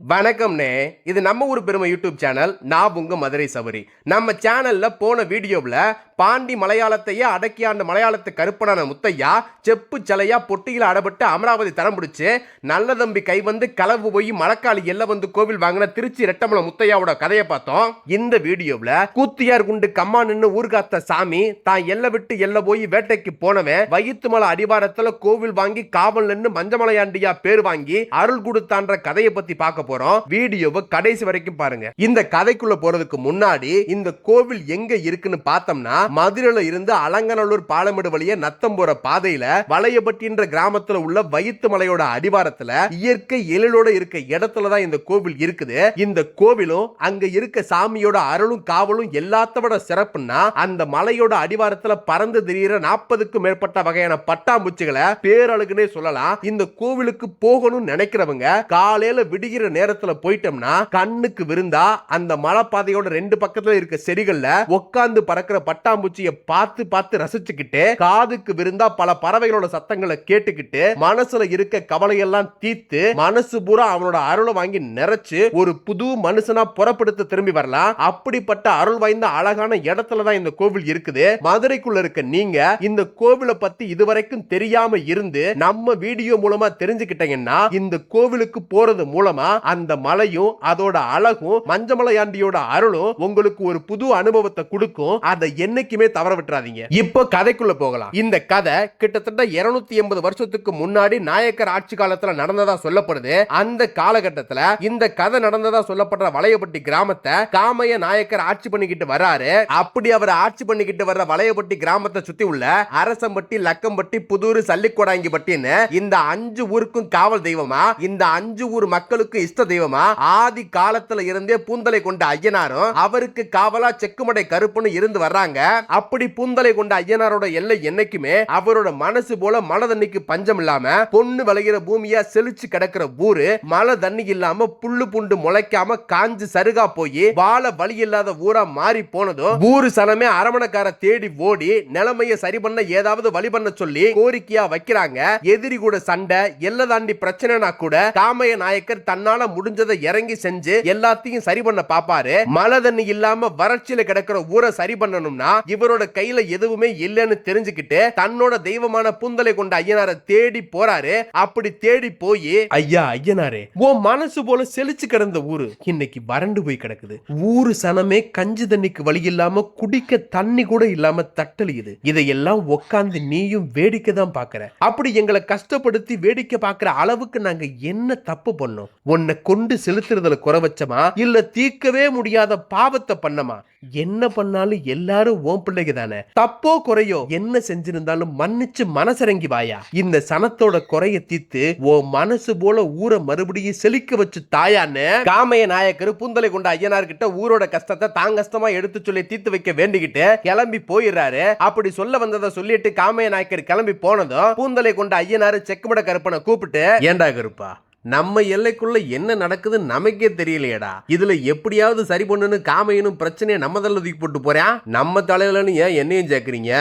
வணக்கம்னே. இது நம்ம ஊர் பெருமை யூடியூப் சேனல் நான் உங்கள் மதுரை சவரி. நம்ம சேனலில் போன வீடியோவில் பாண்டி மலையாளத்தையே அடக்கியாண்ட மலையாளத்து கருப்பனான முத்தையா செப்பு சலையா பொட்டியில் அடப்பட்டு அமராவதி தரம் பிடிச்சு நல்ல தம்பி கை வந்து களவு போய் மழக்காளி எல்ல வந்து கோவில் வாங்கின திருச்சி ரெட்டமலை முத்தையாவோட கதையை பார்த்தோம். இந்த வீடியோவில் கூத்தியார் குண்டு கம்மா நின்று ஊர்காத்த சாமி தான் எல்ல விட்டு எல்ல போய் வேட்டைக்கு போனவன் வயித்து மலை அடிவாரத்தில் கோவில் வாங்கி காவல் நின்று மஞ்சமலையாண்டியா பேர் வாங்கி அருள் கொடுத்தான்ற கதையை பத்தி பார்க்க போறோம். வீடியோவை கடைசி வரைக்கும் பாருங்க. இந்த கதைக்குள்ள போறதுக்கு முன்னாடி இந்த கோவில் எங்க இருக்குன்னு பார்த்தோம்னா மதுரையில இருந்து அலங்கநல்லூர் பாலமேடு வழிய நத்தம் போற பாதையில வளையபட்டின்ற கிராமத்துல உள்ள வயித்து மலையோட அடிவாரத்துல இயற்கை எழிலோட இருக்க இடத்துல தான் இந்த கோவில் இருக்குது. இந்த கோவிலும் அங்க இருக்க சாமியோட அருளும் காவலும் எல்லாத்த விட சிறப்புன்னா அந்த மலையோட அடிவாரத்துல பறந்து திரியிற நாற்பதுக்கும் மேற்பட்ட வகையான பட்டாம்பூச்சிகளை பேரழகுனே சொல்லலாம். இந்த கோவிலுக்கு போகணும்னு நினைக்கிறவங்க காலையில விடுகிற நேரத்துல போயிட்டோம்னா கண்ணுக்கு விருந்தா அந்த மலைப்பாதையோட ரெண்டு பக்கத்துல இருக்க செடிகள்ல உட்கார்ந்து பறக்கிற பட்டா பட்டாம்பூச்சியை பார்த்து பார்த்து ரசிச்சுக்கிட்டு காதுக்கு விருந்தா பல பறவைகளோட சத்தங்களை கேட்டுக்கிட்டு மனசுல இருக்க கவலையெல்லாம் தீர்த்து மனசு பூரா அவனோட அருளை வாங்கி நிறைச்சு ஒரு புது மனுஷனா புறப்படுத்த திரும்பி வரலாம். அப்படிப்பட்ட அருள் வாய்ந்த அழகான இடத்துல தான் இந்த கோவில் இருக்குது. மதுரைக்குள்ள இருக்க நீங்க இந்த கோவிலை பத்தி இதுவரைக்கும் தெரியாம இருந்து நம்ம வீடியோ மூலமா தெரிஞ்சுக்கிட்டீங்கன்னா இந்த கோவிலுக்கு போறது மூலமா அந்த மலையும் அதோட அழகும் மஞ்சமலையாண்டியோட அருளும் உங்களுக்கு ஒரு புது அனுபவத்தை கொடுக்கும். அதை என்னைக்கு என்னைக்குமே தவற விட்டுறாதீங்க. இப்போ கதைக்குள்ள போகலாம். இந்த கதை கிட்டத்தட்ட 280 எண்பது வருஷத்துக்கு முன்னாடி நாயக்கர் ஆட்சி காலத்துல நடந்ததா சொல்லப்படுது. அந்த காலகட்டத்துல இந்த கதை நடந்ததா சொல்லப்படுற வளையப்பட்டி கிராமத்தை காமைய நாயக்கர் ஆட்சி பண்ணிக்கிட்டு வராரு. அப்படி அவர் ஆட்சி பண்ணிக்கிட்டு வர்ற வளையப்பட்டி கிராமத்தை சுத்தி உள்ள அரசம்பட்டி லக்கம்பட்டி புதூர் சல்லிக்கோடாங்கிப்பட்டின்னு இந்த அஞ்சு ஊருக்கும் காவல் தெய்வமா இந்த அஞ்சு ஊர் மக்களுக்கு இஷ்ட தெய்வமா ஆதி காலத்துல இருந்தே பூந்தலை கொண்ட ஐயனாரும் அவருக்கு காவலா செக்குமடை கருப்புன்னு இருந்து வர்றாங்க. அப்படி பூந்தலை கொண்ட ஐயனாரோட எல்லை என்னைக்குமே அவரோட மனசு போல மழை தண்ணிக்கு பஞ்சம் இல்லாம பொண்ணு விளைகிற பூமியா செழிச்சு கிடக்கிற ஊரு மழை தண்ணி இல்லாம புல்லு புண்டு முளைக்காம காஞ்சு சருகா போய் வாழ வழி இல்லாத ஊரா மாறி போனதும் ஊரு சனமே அரமணக்கார தேடி ஓடி நிலைமைய சரி பண்ண ஏதாவது வழி பண்ண சொல்லி கோரிக்கையா வைக்கிறாங்க. எதிரி கூட சண்டை எல்லை தாண்டி பிரச்சனைனா கூட காமைய நாயக்கர் தன்னால முடிஞ்சதை இறங்கி செஞ்சு எல்லாத்தையும் சரி பண்ண பாப்பாரு. மழை தண்ணி இல்லாம வறட்சியில கிடக்கிற ஊரை சரி பண்ணணும்னா இவரோட கையில எதுவுமே இல்லைன்னு தெரிஞ்சுக்கிட்டு தன்னோட தெய்வமான புந்தலை கொண்ட ஐயனாரை தேடி போறாரு. அப்படி தேடி போய் ஐயா ஐயனாரே ஓ மனசு போல செழிச்சு கிடந்த ஊரு இன்னைக்கு வறண்டு போய் கிடக்குது. ஊரு சனமே கஞ்சி தண்ணிக்கு வழி இல்லாம குடிக்க தண்ணி கூட இல்லாம தட்டலியுது இதையெல்லாம் உக்காந்து நீயும் வேடிக்கை தான் பாக்குற. அப்படி எங்களை கஷ்டப்படுத்தி வேடிக்கை பாக்குற அளவுக்கு நாங்க என்ன தப்பு பண்ணோம்? உன்னை கொண்டு செலுத்துறதுல குறை வச்சமா? இல்ல தீர்க்கவே முடியாத பாவத்தை பண்ணமா? என்ன பண்ணாலும் எல்லாரும் ஓம் பிள்ளைக்கு தானே? தப்போ குறையோ என்ன செஞ்சிருந்தாலும் மன்னிச்சு மனசிறங்கி வாயா. இந்த சனத்தோட குறைய தீர்த்து ஓ மனசு போல ஊரை மறுபடியும் செழிக்க வச்சு தாயான்னு காமைய நாயக்கர் பூந்தலை கொண்ட ஐயனார் கிட்ட ஊரோட கஷ்டத்தை தான் கஷ்டமா எடுத்து சொல்லி தீர்த்து வைக்க வேண்டிக்கிட்டு கிளம்பி போயிடுறாரு. அப்படி சொல்ல வந்ததை சொல்லிட்டு காமைய நாயக்கர் கிளம்பி போனதும் பூந்தலை கொண்ட ஐயனாரு செக்குமட கருப்பனை கூப்பிட்டு ஏண்டா கருப்பா நம்ம எல்லைக்குள்ள என்ன நடக்குதுன்னு நமக்கே தெரியலையேடா. இதுல எப்படியாவது சரி பண்ணுன்னு காமையனும் பிரச்சனையை நம்ம தலை தூக்கி போட்டு போறேன் நம்ம தலையிலன்னு ஏன் என்னையும் சேர்க்குறீங்க?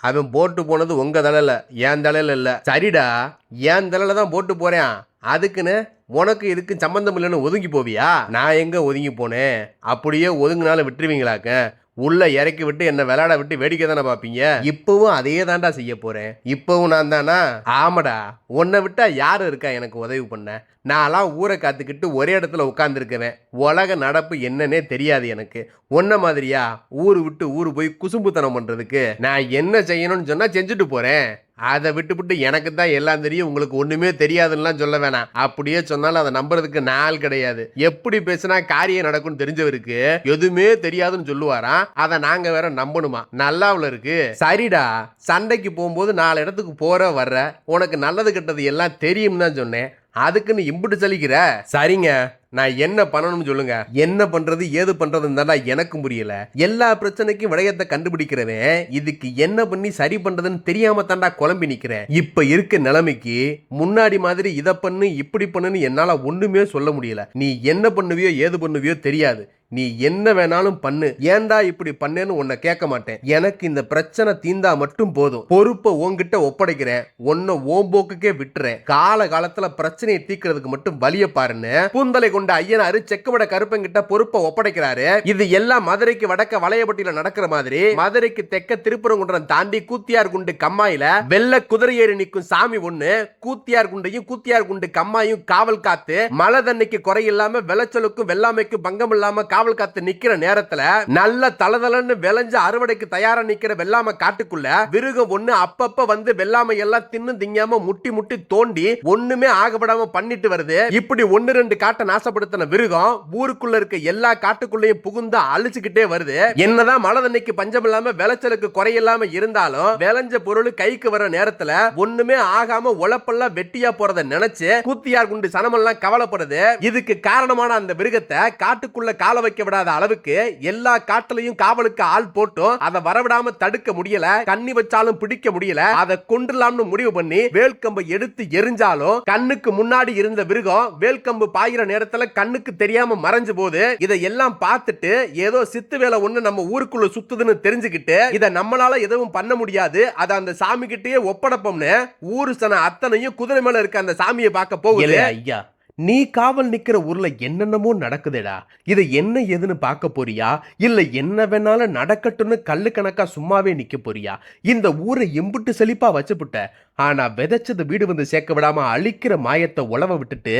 அவன் போட்டு போனது உங்க தலையில என் தலையில இல்ல. சரிடா என் தலையில தான் போட்டு போறேன். அதுக்குன்னு உனக்கு இதுக்கு சம்பந்தம் இல்லைன்னு ஒதுங்கி போவியா? நான் எங்க ஒதுங்கி போனேன்? அப்படியே ஒதுங்கினாலும் விட்டுருவீங்களாக்க? உள்ள இறக்கி விட்டு என்ன விளையாட விட்டு வேடிக்கை தானே பார்ப்பீங்க? இப்பவும் அதே தாண்டா செய்ய போறேன். இப்பவும் நான் தானா? ஆமாடா. உன்னை விட்டா யார் இருக்கா எனக்கு உதவி பண்ண? நான்லாம் ஊரை காத்துக்கிட்டு ஒரே இடத்துல உட்காந்துருக்குவேன் உலக நடப்பு என்னன்னே தெரியாது எனக்கு. ஒன்ன மாதிரியா? ஊர் விட்டு ஊர் போய் குசும்புத்தனம் பண்ணுறதுக்கு நான் என்ன செய்யணும்னு சொன்னால் செஞ்சுட்டு போகிறேன் அதை விட்டுவிட்டு எனக்கு தான் எல்லாம் தெரியும். உங்களுக்கு ஒன்றுமே தெரியாதுன்னுலாம் சொல்ல வேணாம். அப்படியே சொன்னாலும் அதை நம்புறதுக்கு நாள் கிடையாது. எப்படி பேசினா காரியம் நடக்கும்னு தெரிஞ்சவருக்கு எதுவுமே தெரியாதுன்னு சொல்லுவாராம். அதை நாங்கள் வேற நம்பணுமா? நல்லாவில் இருக்கு. சரிடா. சண்டைக்கு போகும்போது நாலு இடத்துக்கு போகிற வர்ற. உனக்கு நல்லது கெட்டது எல்லாம் தெரியும் தான் சொன்னேன். அதுக்குன்னு இம்புட்டு சலிக்கிற சரிங்க. நான் என்ன பண்ணணும்னு சொல்லுங்க. என்ன பண்றது ஏது பண்றதுன்னு தான்டா எனக்கும் புரியல. எல்லா பிரச்சனைக்கும் விடயத்தை கண்டுபிடிக்கிறவன் இதுக்கு என்ன பண்ணி சரி பண்றதுன்னு தெரியாம தாண்டா குழம்பி நிக்கிறேன் இப்ப இருக்க நிலைமைக்கு முன்னாடி மாதிரி இதை பண்ணு இப்படி பண்ணுன்னு என்னால ஒண்ணுமே சொல்ல முடியல. நீ என்ன பண்ணுவியோ ஏது பண்ணுவியோ தெரியாது. நீ என்ன வேணாலும் பண்ணு. ஏன்டா இப்படி பண்ணேன்னு உன்னை கேட்க மாட்டேன். எனக்கு இந்த பிரச்சனை தீந்தா மட்டும் போதும். பொறுப்பை உன்கிட்ட ஒப்படைக்கிறேன். உன்னை ஓம்போக்குக்கே விட்டுறேன். கால காலத்துல பிரச்சனையை தீக்கிறதுக்கு மட்டும் வழிய பாருன்னு பூந்தலை கொண்ட ஐயனாரு செக்குவட கருப்பங்கிட்ட பொறுப்பை ஒப்படைக்கிறாரு. இது எல்லாம் மதுரைக்கு வடக்க வளையப்பட்டியில நடக்கிற மாதிரி மதுரைக்கு தெக்க திருப்பரங்குன்றம் தாண்டி கூத்தியார் குண்டு கம்மாயில வெள்ள குதிரை ஏறி நிற்கும் சாமி ஒண்ணு கூத்தியார் குண்டையும் கூத்தியார் குண்டு கம்மாயும் காவல் காத்து மழை தண்ணிக்கு குறையில்லாம விளைச்சலுக்கும் வெள்ளாமைக்கும் பங்கம் இல்லாம காவல் காத்து நிக்கிற நேரத்துல நல்ல தளதளன்னு விளைஞ்ச அறுவடைக்கு தயாரா நிக்கிற வெள்ளாம காட்டுக்குள்ள விருகம் ஒண்ணு அப்பப்ப வந்து வெள்ளாமை எல்லாம் தின்னு திங்காம முட்டி முட்டி தோண்டி ஒண்ணுமே ஆகப்படாம பண்ணிட்டு வருது. இப்படி ஒன்னு ரெண்டு காட்டை நாசப்படுத்தின விருகம் ஊருக்குள்ள இருக்க எல்லா காட்டுக்குள்ளயும் புகுந்து அழிச்சுக்கிட்டே வருது. என்னதான் மழை தண்ணிக்கு பஞ்சம் இல்லாம விளைச்சலுக்கு குறையில்லாம இருந்தாலும் விளைஞ்ச பொருள் கைக்கு வர நேரத்துல ஒண்ணுமே ஆகாம உழப்பெல்லாம் வெட்டியா போறத நினைச்சு கூத்தியார் குண்டு சனமெல்லாம் கவலைப்படுது. இதுக்கு காரணமான அந்த மிருகத்தை காட்டுக்குள்ள கால வைக்க விடாத அளவுக்கு எல்லா காட்டுலயும் காவலுக்கு ஆள் போட்டும் அதை வரவிடாம தடுக்க முடியல கண்ணி வச்சாலும் பிடிக்க முடியல அதை கொண்டுலாம்னு முடிவு பண்ணி வேல்கம்பை எடுத்து எரிஞ்சாலும் கண்ணுக்கு முன்னாடி இருந்த மிருகம் வேல்கம்பு பாயிற நேரத்துல கண்ணுக்கு தெரியாம மறைஞ்சு போது இதை எல்லாம் பார்த்துட்டு ஏதோ சித்து வேலை ஒண்ணு நம்ம ஊருக்குள்ள சுத்துதுன்னு தெரிஞ்சுக்கிட்டு இதை நம்மளால எதுவும் பண்ண முடியாது. அதை அந்த சாமி கிட்டேயே ஒப்படைப்போம்னு ஊரு சன அத்தனையும் குதிரை மேல இருக்க அந்த சாமியை பார்க்க போகுது. ஐயா நீ காவல் நிற்கிற ஊரில் என்னென்னமோ நடக்குதேடா. இதை என்ன ஏதுன்னு பார்க்க போறியா? இல்லை என்ன வேணாலும் நடக்கட்டும்னு கல்லு கணக்காக சும்மாவே நிற்க போறியா? இந்த ஊரை எம்புட்டு செழிப்பாக வச்சுப்புட்ட. ஆனால் விதைச்சது வீடு வந்து சேர்க்க விடாமல் அழிக்கிற மாயத்தை உழவ விட்டுட்டு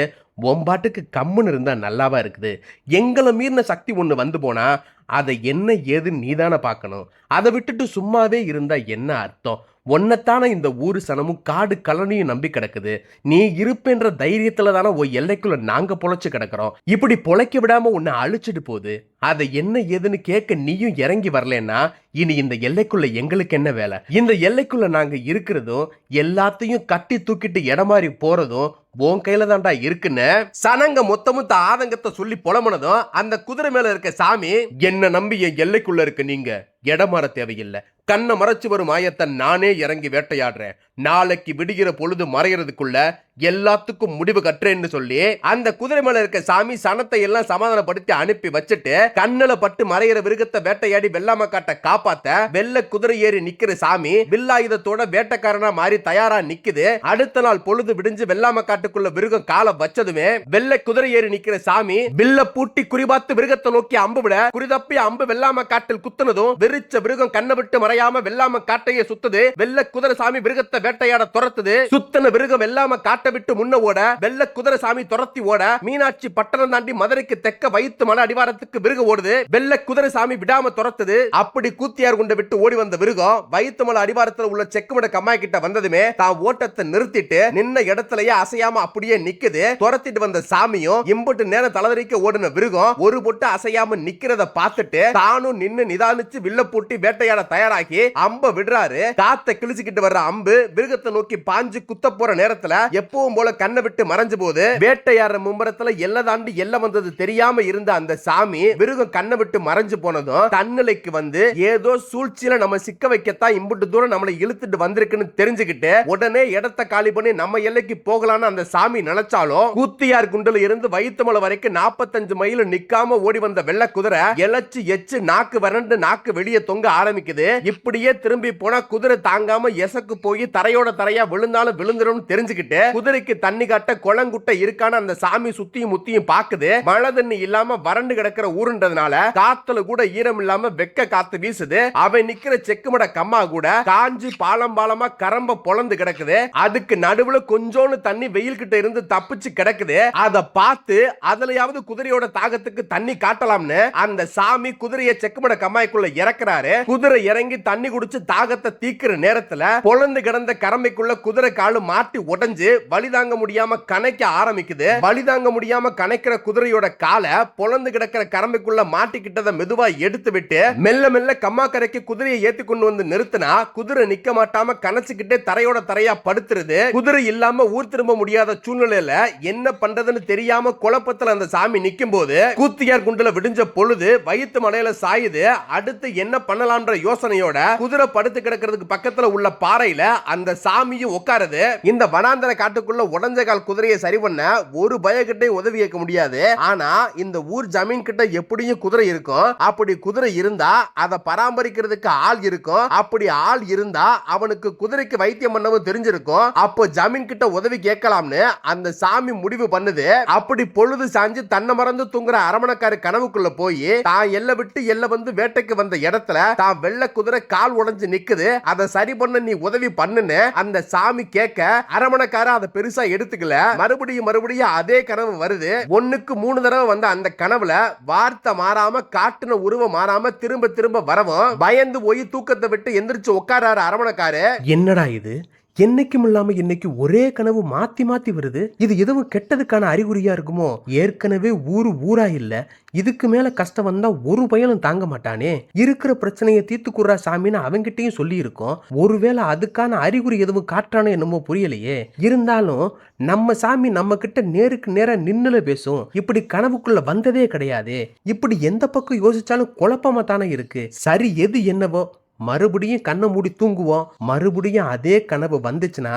ஒம்பாட்டுக்கு கம்முன்னு இருந்தால் நல்லாவா இருக்குது. எங்களை மீறின சக்தி ஒன்று வந்து போனால் அதை என்ன ஏதுன்னு நீதானே பார்க்கணும். அதை விட்டுட்டு சும்மாவே இருந்தால் என்ன அர்த்தம்? ஒன்னத்தான இந்த ஊர் சனமும் காடு கலனையும் நம்பி கிடக்குது. நீ இருப்பேன்ற தைரியத்துல தானே ஓ எல்லைக்குள்ள நாங்க பொழைச்சு கிடக்குறோம். இப்படி பொழைக்க விடாம உன்னை அழிச்சிட்டு போகுது. அதை என்ன ஏதுன்னு கேட்க நீயும் இறங்கி வரலன்னா இனி இந்த எல்லைக்குள்ள எங்களுக்கு என்ன வேலை? இந்த எல்லைக்குள்ள நாங்க இருக்கிறதும் எல்லாத்தையும் கட்டி தூக்கிட்டு இடமாறி போறதும் உன் கையில தான்டா இருக்குன்னு சனங்க மொத்தமும் மொத்த ஆதங்கத்தை சொல்லி புலம்புனதும் அந்த குதிரை மேல இருக்க சாமி என்ன நம்பி என் எல்லைக்குள்ள இருக்க நீங்க. இடமாற தேவையில்லை. கண்ணை மறைச்சு வரும் ஆயத்தை நானே இறங்கி வேட்டையாடுறேன். நாளைக்கு விடுகிற பொழுது மறையறதுக்குள்ள எல்லாத்துக்கும் முடிவு கட்டுறேன்னு சொல்லி அந்த குதிரை மேல இருக்க சாமி சனத்தை எல்லாம் சமாதானப்படுத்தி அனுப்பி வச்சுட்டு கண்ணுல பட்டு மறையிற விருகத்தை வேட்டையாடி வெள்ளாம காட்ட காப்பாத்த வெள்ள குதிரை ஏறி நிக்கிற சாமி வில்லாயுதத்தோட வேட்டைக்காரனா மாறி தயாரா நிக்குது. அடுத்த நாள் பொழுது விடிஞ்சு வெள்ளாம காட்டுக்குள்ள விருகம் காலை வச்சதுமே வெள்ள குதிரை ஏறி நிக்கிற சாமி வில்ல பூட்டி குறிபாத்து விருகத்தை நோக்கி அம்பு விட குறிதப்பி அம்பு வெள்ளாம காட்டில் குத்துனதும் வெறிச்ச விருகம் கண்ணை விட்டு மறையாம வெள்ளாம காட்டையே சுத்துது. வெள்ள குதிரை சாமி விருகத்தை வேட்டையாட துரத்துது. சுத்தன விருகம் வெள்ளாம காட்டு விட்டு முன்ன ஓட வெள்ள குதிரை சாமி துரத்தி ஓட மீனாட்சி பட்டணம் தாண்டி மதுரைக்கு தெக்க வைத்து மலை அடிவாரத்துக்கு விருகம் ஓடுது. வெள்ள குதிரை சாமி விடாம துரத்துது. அப்படி கூத்தியார் குண்டை விட்டு ஓடி வந்த விருகம் வைத்து மலை அடிவாரத்துல உள்ள செக்குமட கம்மாய் கிட்ட வந்ததுமே தான் ஓட்டத்தை நிறுத்திட்டு நின்ன இடத்துலயே அசையாம அப்படியே நிக்குது. துரத்திட்டு வந்த சாமியும் இம்புட்டு நேரம் தலதறிக்க ஓடின விருகம் ஒரு பொட்டு அசையாம நிக்கிறத பார்த்துட்டு தானும் நின்னு நிதானிச்சு வில்ல பூட்டி வேட்டையாட தயாராகி அம்ப விடுறாரு. காத்த கிழிச்சுக்கிட்டு வர்ற அம்பு விருகத்தை நோக்கி பாஞ்சு குத்த போற நேரத்துல எப்பவும் போல கண்ணை விட்டு மறைஞ்ச போது வேட்டையாடுற மும்பரத்துல எல்லை தாண்டி எல்லை வந்தது தெரியாம இருந்த அந்த சாமி விருகம் கண்ணை விட்டு மறைஞ்சு போனதும் தன்னிலைக்கு வந்து ஏதோ சூழ்ச்சியில நம்ம சிக்க வைக்கத்தான் இம்புட்டு தூரம் நம்மளை இழுத்துட்டு வந்திருக்குன்னு தெரிஞ்சுக்கிட்டு உடனே இடத்த காலி பண்ணி நம்ம எல்லைக்கு போகலான்னு அந்த சாமி நினைச்சாலும் கூத்தியார் குண்டுல இருந்து வயிற்றுமலை வரைக்கும் நாற்பத்தஞ்சு மைல் நிக்காம ஓடி வந்த வெள்ள குதிரை எலச்சு எச்சு நாக்கு வறண்டு நாக்கு வெளியே தொங்க ஆரம்பிக்குது. இப்படியே திரும்பி போனா குதிரை தாங்காம எசக்கு போய் தரையோட தரையா விழுந்தாலும் விழுந்துடும் தெரிஞ்சுக்கிட்டு குதிரைக்கு தண்ணி காட்ட குளங்குட்டை இருக்கான அந்த சாமி சுத்தியும் முத்தியும் பாக்குது. மழை தண்ணி இல்லாம வறண்டு கிடக்கிற ஊருன்றதுனால காத்துல கூட ஈரம் இல்லாம வெக்க காத்து வீசுது. அவன் நிக்கிற செக்குமட கம்மா கூட காஞ்சி பாலம் பாலமா கரம்ப பொழந்து கிடக்குது. அதுக்கு நடுவுல கொஞ்சோண்டு தண்ணி வெயில் கிட்ட இருந்து தப்பிச்சு கிடக்குது. அத பார்த்து அதுலயாவது குதிரையோட தாகத்துக்கு தண்ணி காட்டலாம்னு அந்த சாமி குதிரையை செக்குமட கம்மாய்க்குள்ள இறக்குறாரு. குதிரை இறங்கி தண்ணி குடிச்சு தாகத்தை தீக்கிற நேரத்துல பொழந்து கிடந்த கரம்பைக்குள்ள குதிரை காலு மாட்டி உடைஞ்சு வலி தாங்க முடியாம கணைக்க ஆரம்பிக்குது. வலி தாங்க முடியாம கணைக்கிற குதிரையோட காலை பொழந்து கிடக்கிற கரம்பைக்குள்ள மாட்டிக்கிட்டதை மெதுவா எடுத்து விட்டு மெல்ல மெல்ல கம்மாக்கரைக்கு குதிரையை ஏத்தி கொண்டு வந்து நிறுத்தினா குதிரை நிக்க மாட்டாம கணச்சுக்கிட்டே தரையோட தரையா படுத்துருது. குதிரை இல்லாம ஊர் திரும்ப முடியாத சூழ்நிலையில என்ன பண்றதுன்னு தெரியாம குழப்பத்துல அந்த சாமி நிக்கும் போது கூத்தியார் குண்டுல விடிஞ்ச பொழுது வயிற்று மலையில சாயுது. அடுத்து என்ன பண்ணலாம்ன்ற யோசனையோட குதிரை படுத்து கிடக்கிறதுக்கு பக்கத்துல உள்ள பாறையில அந்த சாமியும் உட்காருது. இந்த வனாந்தர காட்டுக்குள்ள உடஞ்ச கால் குதிரையை சரி பண்ண ஒரு பயக்கிட்டையும் உதவி கேட்க முடியாது. ஆனா இந்த ஊர் ஜமீன் கிட்ட எப்படியும் குதிரை இருக்கும். அப்படி குதிரை இருந்தா அதை பராமரிக்கிறதுக்கு ஆள் இருக்கும். அப்படி ஆள் இருந்தா அவனுக்கு குதிரைக்கு வைத்தியம் பண்ணவும் தெரிஞ்சிருக்கும். அப்போ ஜமீன் கிட்ட உதவி கேட்கலாம்னு அந்த சாமி முடிவு பண்ணுது. அப்படி பொழுது சாஞ்சு தன்னை மறந்து தூங்குற அரமணக்காரு கனவுக்குள்ள போய் தான் எல்லை விட்டு எல்லை வந்து வேட்டைக்கு வந்த இடத்துல தான் வெள்ள குதிரை கால் உடஞ்சு நிக்குது. அதை சரி பண்ண நீ உதவி பண்ணுன்னு அந்த சாமி கேட்க அரமணக்கார அதை பெருசா எடுத்துக்கல. மறுபடியும் மறுபடியும் அதே கனவு வருது. ஒண்ணுக்கு மூணு தடவை வந்த அந்த கனவுல வார்த்தை மாறாம காட்டுன உருவம் மாறாம திரும்ப திரும்ப வரவும் பயந்து போய் தூக்கத்தை விட்டு எந்திரிச்சு உட்காராரு அரமணக்காரு என்னடா இது? என்னைக்கும் இல்லாம இன்னைக்கு ஒரே கனவு மாத்தி மாத்தி வருது. இது எதுவும் கெட்டதுக்கான அறிகுறியா இருக்குமோ? ஏற்கனவே ஊரு ஊரா இல்ல. இதுக்கு மேல கஷ்டம் வந்தா ஒரு பயனும் தாங்க மாட்டானே. இருக்கிற பிரச்சனையை தீர்த்துக்குறா சாமின்னு அவங்கிட்டையும் சொல்லி இருக்கோம் ஒருவேளை அதுக்கான அறிகுறி எதுவும் காட்டுறானோ என்னமோ புரியலையே. இருந்தாலும் நம்ம சாமி நம்ம கிட்ட நேருக்கு நேரா நின்னுல பேசும். இப்படி கனவுக்குள்ள வந்ததே கிடையாது. இப்படி எந்த பக்கம் யோசிச்சாலும் குழப்பமா தானே இருக்கு. சரி எது என்னவோ? மறுபடியும் கண்ணை மூடி தூங்குவோம். மறுபடியும் அதே கனவு வந்துச்சுன்னா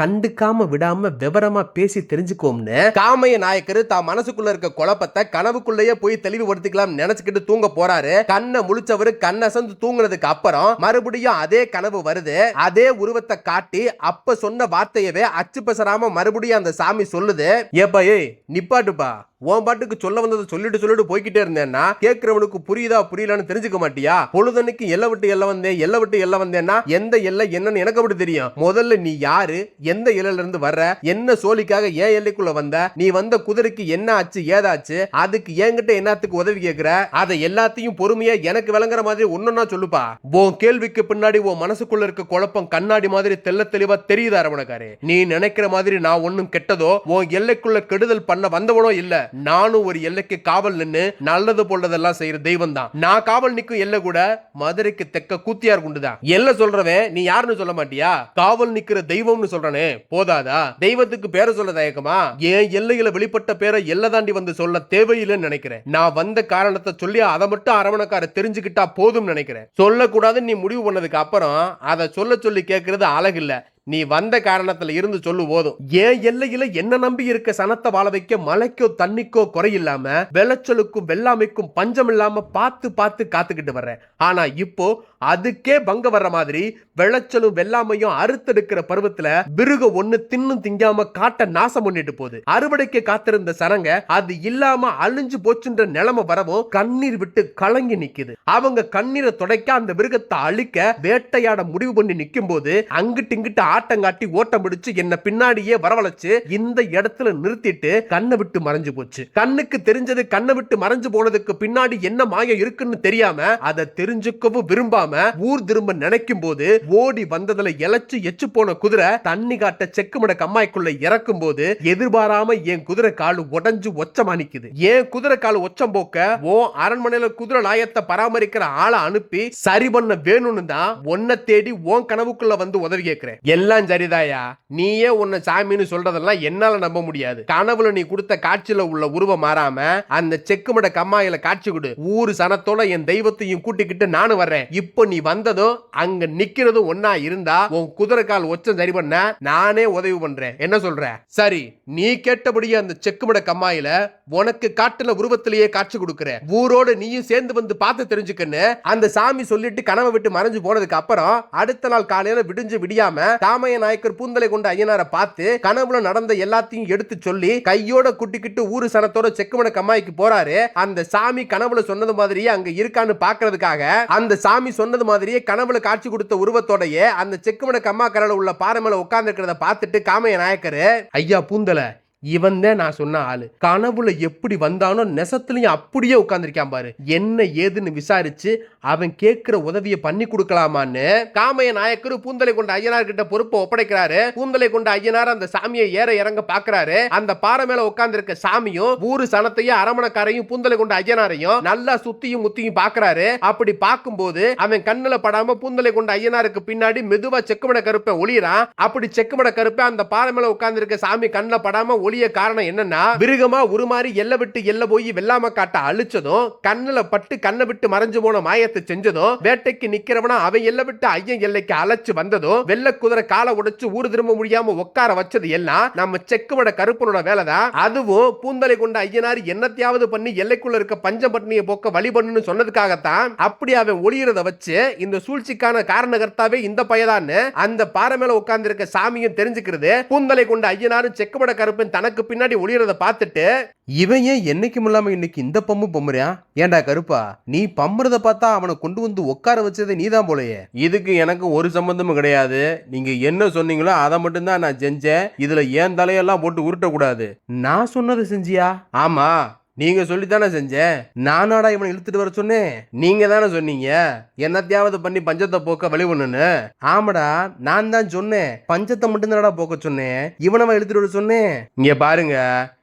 கண்டுக்காம விடாம விவரமா பேசி தெரிஞ்சுக்கோம்னு காமைய நாயக்கர் தான் மனசுக்குள்ள இருக்க குழப்பத்தை கனவுக்குள்ளேயே போய் தெளிவுபடுத்திக்கலாம் நினைச்சுக்கிட்டு தூங்க போறாரு. கண்ணை முழிச்சவரு கண்ணசந்து தூங்குனதுக்கு அப்புறம் மறுபடியும் அதே கனவு வருது. அதே உருவத்தை காட்டி அப்ப சொன்ன வார்த்தையவே அச்சு பசராம மறுபடியும் அந்த சாமி சொல்லுது. ஏப்பா ஏய் நிப்பாட்டுப்பா. உன் பாட்டுக்கு சொல்ல வந்ததை சொல்லிட்டு சொல்லிட்டு போய்கிட்டே இருந்தேன்னா கேட்கிறவனுக்கு புரியுதா புரியலன்னு தெரிஞ்சுக்க மாட்டியா? பொழுதனுக்கு எல்லை விட்டு எல்லை வந்தேன் எல்லை விட்டு எல்லை வந்தேன்னா எந்த எல்லை என்னன்னு எனக்கு அப்படி தெரியும்? முதல்ல நீ யாரு? எந்த எல்லையில இருந்து வர்ற? என்ன சோழிக்காக ஏன் எல்லைக்குள்ள வந்த? நீ வந்த குதிரைக்கு என்ன ஆச்சு ஏதாச்சு? அதுக்கு என்கிட்ட என்னத்துக்கு உதவி கேட்கிற அதை எல்லாத்தையும் பொறுமையா எனக்கு விளங்குற மாதிரி ஒன்னொன்னா சொல்லுப்பா. உன் கேள்விக்கு பின்னாடி உன் மனசுக்குள்ள இருக்க குழப்பம் கண்ணாடி மாதிரி தெல்ல தெளிவா தெரியுதா அரவணக்காரே. நீ நினைக்கிற மாதிரி நான் ஒன்னும் கெட்டதோ உன் எல்லைக்குள்ள கெடுதல் பண்ண வந்தவனோ இல்லை. நானும் ஒரு எல்லைக்கு காவல் நின்னு நல்லது போல்றதெல்லாம் செய்யற தெய்வம் தான் நான் காவல் நிக்கும் எல்லை கூட மதுரைக்கு தெக்க கூத்தியார் குண்டுதான். எல்லை சொல்றவன் நீ யாருன்னு சொல்ல மாட்டியா? காவல் நிக்கிற தெய்வம்னு சொல்றானே போதாதா? தெய்வத்துக்கு பேரை சொல்ல தயக்கமா? என் எல்லையில வெளிப்பட்ட பேரை எல்லை தாண்டி வந்து சொல்ல தேவையில்லைன்னு நினைக்கிறேன். நான் வந்த காரணத்தை சொல்லி அதை மட்டும் அரவணக்கார தெரிஞ்சுக்கிட்டா போதும் நினைக்கிறேன். சொல்லக்கூடாதுன்னு நீ முடிவு பண்ணதுக்கு அப்புறம் அதை சொல்ல சொல்லி கேட்கறது அழகு இல்லை. நீ வந்த காரணத்துல இருந்து சொல்லு போதும். ஏன் எல்லையில என்ன நம்பி இருக்க சனத்தை வாழ வைக்க மழைக்கோ தண்ணிக்கோ குறையில்லாம விளைச்சலுக்கும் வெள்ளாமைக்கும் பஞ்சம் இல்லாம பார்த்து பார்த்து காத்துக்கிட்டு வர்றேன் ஆனா இப்போ அதுக்கே பங்க வர்ற மாதிரி விளைச்சலும் வெள்ளாமையும் அறுத்தெடுக்கிற பருவத்துல பிருக ஒண்ணு தின்னும் திங்காம காட்ட நாசம் பண்ணிட்டு போகுது. அறுவடைக்கு காத்திருந்த சரங்க அது இல்லாம அழிஞ்சு போச்சுன்ற நிலைமை வரவும் கண்ணீர் விட்டு கலங்கி நிக்குது. அவங்க கண்ணீரை துடைக்க அந்த மிருகத்தை அழிக்க வேட்டையாட முடிவு பண்ணி நிக்கும் போது அங்கிட்டு இங்கிட்டு ஆட்டம் காட்டி ஓட்டம் பிடிச்சு என்ன பின்னாடியே வரவழைச்சு இந்த இடத்துல நிறுத்திட்டு கண்ணை விட்டு மறைஞ்சு போச்சு. கண்ணுக்கு தெரிஞ்சது கண்ணை விட்டு மறைஞ்சு போனதுக்கு பின்னாடி என்ன மாயம் இருக்குன்னு தெரியாம அதை தெரிஞ்சுக்கவும் விரும்பாம ஊர் திரும்ப நினைக்கும் போது ஓடி வந்ததுல இழைச்சு எச்சு போன குதிரை தண்ணி காட்ட செக்குமட கம்மாய்க்குள்ள இறக்கும் போது எதிர்பாராம என் குதிரை காலு உடஞ்சு ஒச்சமா நிக்குது. என் குதிரை காலு ஒச்சம் போக்க ஓ அரண்மனையில குதிரை நாயத்தை பராமரிக்கிற ஆளை அனுப்பி சரி பண்ண வேணும்னு தான் உன்னை தேடி உன் கனவுக்குள்ள வந்து உதவி கேட்கிறேன் எல்லாம் சரிதாயா? நீயே உன்னை சாமின்னு சொல்றதெல்லாம் என்னால நம்ப முடியாது. கனவுல நீ கொடுத்த காட்சியில உள்ள உருவம் மாறாம அந்த செக்குமட கம்மாயில காட்சி கொடு. ஊரு சனத்தோட என் தெய்வத்தையும் கூட்டிக்கிட்டு நானும் வர்றேன். இப்போ நீ வந்ததும் அங்க நிக்கிறதும் ஒன்னா இருந்தா உன் குதிரை கால் ஒச்சம் சரி பண்ண நானே உதவி பண்றேன். என்ன சொல்ற? சரி நீ கேட்டபடியே அந்த செக்குமட கம்மாயில உனக்கு காட்டுல உருவத்திலேயே காட்சி கொடுக்கிற ஊரோட நீயும் சேர்ந்து வந்து பார்த்து தெரிஞ்சுக்கன்னு அந்த சாமி சொல்லிட்டு கனவை விட்டு மறைஞ்சு போனதுக்கு அப்புறம் அடுத்த நாள் காலையில விடிஞ்சு விடியாம தாமைய நாயக்கர் பூந்தலை கொண்ட ஐயனாரை பார்த்து கனவுல நடந்த எல்லாத்தையும் எடுத்து சொல்லி கையோட குட்டிக்கிட்டு ஊரு சனத்தோட செக்குமட கம்மாய்க்கு போறாரு. அந்த சாமி கனவுல சொன்னது மாதிரியே அங்க இருக்கான்னு பாக்குறதுக்காக அந்த சாமி சொன்னது மாதிரியே கனவுல காட்சி கொடுத்த உருவத்தோடயே அந்த செக்குமட கம்மா கரல உள்ள பாறை மேல உட்கார்ந்து இருக்கிறத பார்த்துட்டு காமைய நாயக்கரு ஐயா பூந்தலை இவன் தான் நான் சொன்ன ஆளு. கனவுல எப்படி வந்தானோ நெசத்துலயும் அப்படியே உட்கார்ந்திருக்கான் பாரு. என்ன ஏதுன்னு விசாரிச்சு அவன் கேட்கிற உதவியை பண்ணி கொடுக்கலாமான்னு காமைய நாயக்கரு பூந்தலை கொண்ட ஐயனார் கிட்ட பொறுப்பை ஒப்படைக்கிறாரு. பூந்தலை கொண்ட ஐயனார் அந்த சாமியை ஏற இறங்க பாக்குறாரு. அந்த பாறை மேல உட்கார்ந்துருக்க சாமியும் ஊரு சனத்தையும் அரமணக்காரையும் பூந்தலை கொண்ட ஐயனாரையும் நல்லா சுத்தியும் முத்தியும் பாக்குறாரு. அப்படி பார்க்கும்போது அவன் கண்ணுல படாம பூந்தலை கொண்ட ஐயனாருக்கு பின்னாடி மெதுவா செக்குமட கருப்பை ஒளியறான். அப்படி செக்குமட கருப்பை அந்த பாறை மேல உட்கார்ந்துருக்க சாமி கண்ணுல படாம ஒளிய காரணம் என்னன்னா மிருகமா உருமாறி எல்ல விட்டு எல்ல போய் வெள்ளாம காட்ட அழிச்சதும் கண்ணுல பட்டு கண்ணை விட்டு மறைஞ்சு போன மாயத்தை செஞ்சதும் வேட்டைக்கு நிக்கிறவனா அவன் எல்ல விட்டு ஐயன் எல்லைக்கு அழைச்சு வந்ததும் வெள்ள குதிரை காலை உடைச்சு ஊர் திரும்ப முடியாம உட்கார வச்சது எல்லாம் நம்ம செக்குவட கருப்பனோட வேலைதான் அதுவும் பூந்தலை கொண்ட ஐயனார் என்னத்தையாவது பண்ணி எல்லைக்குள்ள இருக்க பஞ்சபட்னியை போக்க வழி பண்ணுன்னு சொன்னதுக்காகத்தான் அப்படி அவன் ஒளியறத வச்சு இந்த சூழ்ச்சிக்கான காரணகர்த்தாவே இந்த பயதான்னு அந்த பாறை மேல உட்கார்ந்து இருக்க சாமியும் தெரிஞ்சுக்கிறது. பூந்தலை கொண்ட ஐயனாரும் செக்குபட கருப்பன் தனக்கு பின்னாடி ஒளியறத பார்த்துட்டு இவன் ஏன் என்னைக்கும் இல்லாம இன்னைக்கு இந்த பம்பு பம்புறியா ஏன்டா கருப்பா? நீ பம்புறத பார்த்தா அவனை கொண்டு வந்து உட்கார வச்சதை நீதான் போலயே. இதுக்கு எனக்கு ஒரு சம்பந்தமும் கிடையாது. நீங்க என்ன சொன்னீங்களோ அதை மட்டும்தான் நான் செஞ்சேன். இதுல ஏன் தலையெல்லாம் போட்டு உருட்டக்கூடாது? நான் சொன்னதை செஞ்சியா? ஆமா. நீங்க சொல்லித்தானே செஞ்சேன் நானாடா இவனை இழுத்துட்டு வர சொன்னேன் நீங்க தானே சொன்னீங்க? என்னத்தையாவது பண்ணி பஞ்சத்தை போக்க வழி ஒண்ணுன்னு? ஆமாடா நான் தான் சொன்னேன் பஞ்சத்தை மட்டும்தானடா போக்க சொன்னேன் இவனவன் இழுத்துட்டு வர சொன்னேன் இங்க பாருங்க.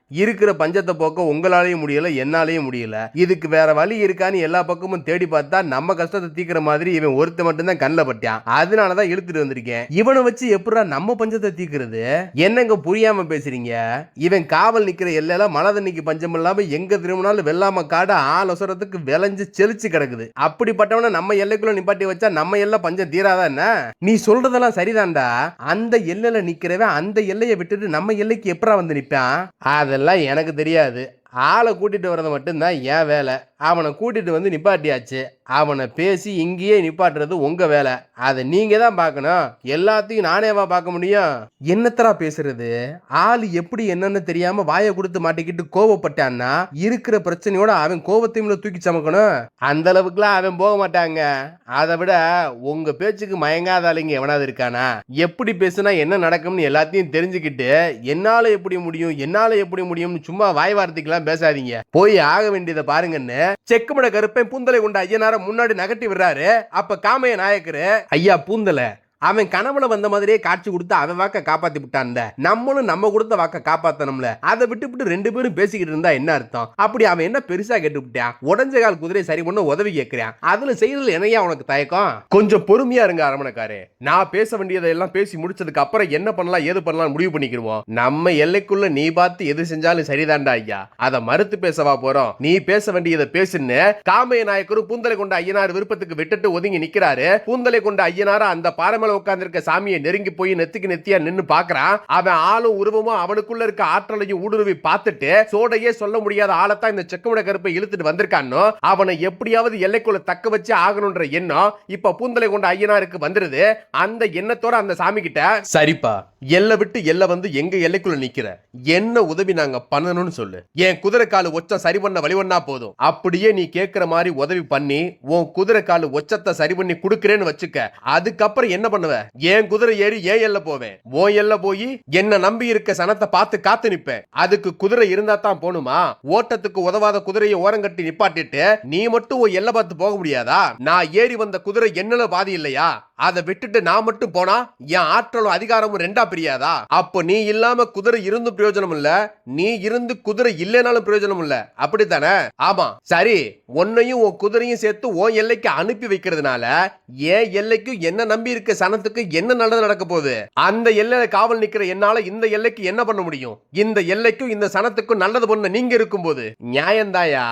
இருக்கிற பஞ்சத்தை போக்க உங்களாலேயும் முடியல என்னாலையும் முடியல. இதுக்கு வேற வழி இருக்கான்னு எல்லா பக்கமும் தேடி பார்த்தா நம்ம கஷ்டத்தை தீக்கிற மாதிரி இவன் ஒருத்த மட்டும்தான் கண்ணில் பட்டான். அதனாலதான் இழுத்துட்டு வந்திருக்கேன். இவனை வச்சு எப்படா நம்ம பஞ்சத்தை தீக்கிறது? என்னங்க புரியாம பேசுறீங்க? இவன் காவல் நிக்கிற எல்லாம் மழை தண்ணிக்கு பஞ்சம் இல்லாம எங்க திரும்பினாலும் வெள்ளாம காடு ஆலோசரத்துக்கு விளைஞ்சு செழிச்சு கிடக்குது. அப்படிப்பட்டவனை நம்ம எல்லைக்குள்ள நிப்பாட்டி வச்சா நம்ம எல்லாம் பஞ்சம் தீராதா என்ன? நீ சொல்றதெல்லாம் சரிதான்டா. அந்த எல்லையில நிக்கிறவன் அந்த எல்லையை விட்டுட்டு நம்ம எல்லைக்கு எப்படா வந்து நிப்பான்? அதெல்லாம் எனக்கு தெரியாது. ஆளை கூட்டிகிட்டு வர்றது மட்டும்தான் என் வேலை. அவனை கூட்டிகிட்டு வந்து நிப்பாட்டியாச்சு. அவனை பேசி இங்கேயே நிப்பாட்டுறது உங்கள் வேலை. அதை நீங்கள் தான் பார்க்கணும். எல்லாத்தையும் நானேவா பார்க்க முடியும்? என்னத்தரா பேசுறது? ஆள் எப்படி என்னன்னு தெரியாமல் வாயை கொடுத்து மாட்டிக்கிட்டு கோவப்பட்டான்னா இருக்கிற பிரச்சனையோட அவன் கோவத்தையும் தூக்கி சமக்கணும். அந்த அளவுக்குலாம் அவன் போக மாட்டாங்க. அதை விட உங்கள் பேச்சுக்கு மயங்காத ஆளுங்க எவனாவது இருக்கானா? எப்படி பேசுனா என்ன நடக்கும்னு எல்லாத்தையும் தெரிஞ்சுக்கிட்டு என்னால் எப்படி முடியும் என்னால் எப்படி முடியும்னு சும்மா வாய் வார்த்தைக்கெல்லாம் பேசாதீங்க. போய் ஆக வேண்டியதை பாருங்கன்னு செக்குமட கருப்பை பூந்தலை கொண்ட ஐயனார முன்னாடி நகட்டி விடுறாரு. அப்ப காமைய நாயக்கரு ஐயா பூந்தலை அவன் கனவுல வந்த மாதிரியே காட்சி கொடுத்து அவன் வாக்க காப்பாத்தி விட்டான்ல நம்மளும் நம்ம கொடுத்த வாக்க காப்பாத்தணும்ல. அதை விட்டு விட்டு ரெண்டு பேரும் பேசிக்கிட்டு இருந்தா என்ன அர்த்தம்? அப்படி அவன் என்ன பெருசா கேட்டு உடஞ்ச கால் குதிரை சரி பண்ண உதவி கேட்கிறான். அதுல செய்யறதுல என்னையா உனக்கு தயக்கம்? கொஞ்சம் பொறுமையா இருங்க அரமணக்காரு நான் பேச வேண்டியதை எல்லாம் பேசி முடிச்சதுக்கு அப்புறம் என்ன பண்ணலாம் ஏது பண்ணலாம் முடிவு பண்ணிக்கிடுவோம். நம்ம எல்லைக்குள்ள நீ பார்த்து எது செஞ்சாலும் சரிதான்டா ஐயா. அதை மறுத்து பேசவா போறோம். நீ பேச வேண்டியதை பேசுன்னு காமைய நாயக்கரும் பூந்தலை கொண்ட ஐயனார் விருப்பத்துக்கு விட்டுட்டு ஒதுங்கி நிக்கிறாரு. பூந்தலை கொண்ட ஐயனார அந்த பாறை மேல உட்கார்ந்திருக்க சாமியை நெருங்கி போய் நெத்திக்கு நெத்தியா நின்னு பாக்குறான். அவன் ஆளும் உருவமும் அவனுக்குள்ள இருக்க ஆற்றலையும் ஊடுருவி பார்த்துட்டு சோடையே சொல்ல முடியாத ஆளத்தான் இந்த செக்கமுட கருப்பை இழுத்துட்டு வந்திருக்கானோ? அவனை எப்படியாவது எல்லைக்குள்ள தக்க வச்சு ஆகணும்ன்ற எண்ணம் இப்ப பூந்தலை கொண்ட ஐயனாருக்கு வந்துருது. அந்த எண்ணத்தோட அந்த சாமி கிட்ட சரிப்பா. எல்லை விட்டு எல்லை வந்து எங்க எல்லைக்குள்ள நிக்கிற? என்ன உதவி நாங்க பண்ணணும்னு சொல்லு. என் குதிரை காலு ஒச்சம் சரி பண்ண வழிவண்ணா போதும். அப்படியே நீ கேக்குற மாதிரி உதவி பண்ணி உன் குதிரை காலு ஒச்சத்தை சரி பண்ணி குடுக்கறேன்னு வச்சுக்க. அதுக்கப்புறம் என்ன பண்ணுவ? என் குதிரை ஏறி ஏன் எல்ல போவேன். ஓ எல்ல போய் என்ன நம்பி இருக்க சனத்தை பார்த்து காத்து நிப்பேன். அதுக்கு குதிரை இருந்தா தான் போணுமா? ஓட்டத்துக்கு உதவாத குதிரையை ஓரங்கட்டி நிப்பாட்டிட்டு நீ மட்டும் ஓ எல்லை பார்த்து போக முடியாதா? நான் ஏறி வந்த குதிரை என்னல பாதி இல்லையா? அதை விட்டுட்டு நான் மட்டும் போனா என் ஆற்றலும் அதிகாரமும் ரெண்டா பிரியாதா? அப்போ நீ இல்லாம குதிரை இருந்து பிரயோஜனம் இல்ல. நீ இருந்து குதிரை இல்லைனாலும் பிரயோஜனம் இல்ல. அப்படித்தானே? ஆமா. சரி உன்னையும் உன் குதிரையும் சேர்த்து உன் எல்லைக்கு அனுப்பி வைக்கிறதுனால என் எல்லைக்கும் என்ன நம்பி இருக்க சனத்துக்கு என்ன நல்லது நடக்க போகுது? அந்த எல்லையில காவல் நிக்கிற என்னால இந்த எல்லைக்கு என்ன பண்ண முடியும்? இந்த எல்லைக்கும் இந்த சனத்துக்கும் நல்லது பண்ண நீங்க இருக்கும்போது நியாயந்தாயா?